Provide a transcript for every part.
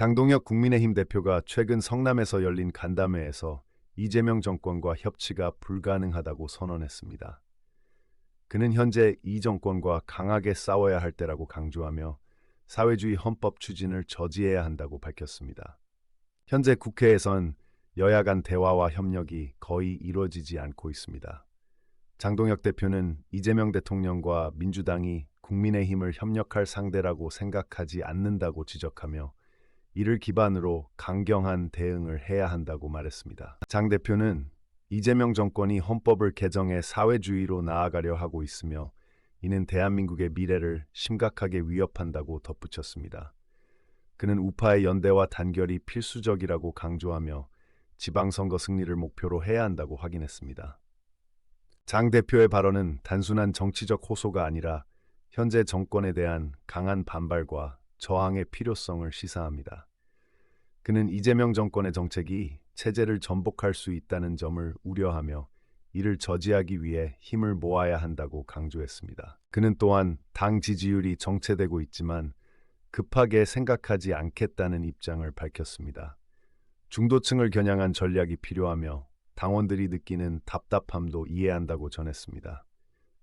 장동혁 국민의힘 대표가 최근 성남에서 열린 간담회에서 이재명 정권과 협치가 불가능하다고 선언했습니다. 그는 현재 이 정권과 강하게 싸워야 할 때라고 강조하며 사회주의 헌법 추진을 저지해야 한다고 밝혔습니다. 현재 국회에선 여야 간 대화와 협력이 거의 이루어지지 않고 있습니다. 장동혁 대표는 이재명 대통령과 민주당이 국민의힘을 협력할 상대라고 생각하지 않는다고 지적하며 이를 기반으로 강경한 대응을 해야 한다고 말했습니다. 장 대표는 이재명 정권이 헌법을 개정해 사회주의로 나아가려 하고 있으며 이는 대한민국의 미래를 심각하게 위협한다고 덧붙였습니다. 그는 우파의 연대와 단결이 필수적이라고 강조하며 지방선거 승리를 목표로 해야 한다고 확인했습니다. 장 대표의 발언은 단순한 정치적 호소가 아니라 현재 정권에 대한 강한 반발과 저항의 필요성을 시사합니다. 그는 이재명 정권의 정책이 체제를 전복할 수 있다는 점을 우려하며 이를 저지하기 위해 힘을 모아야 한다고 강조했습니다. 그는 또한 당 지지율이 정체되고 있지만 급하게 생각하지 않겠다는 입장을 밝혔습니다. 중도층을 겨냥한 전략이 필요하며 당원들이 느끼는 답답함도 이해한다고 전했습니다.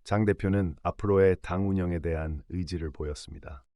장 대표는 앞으로의 당 운영에 대한 의지를 보였습니다.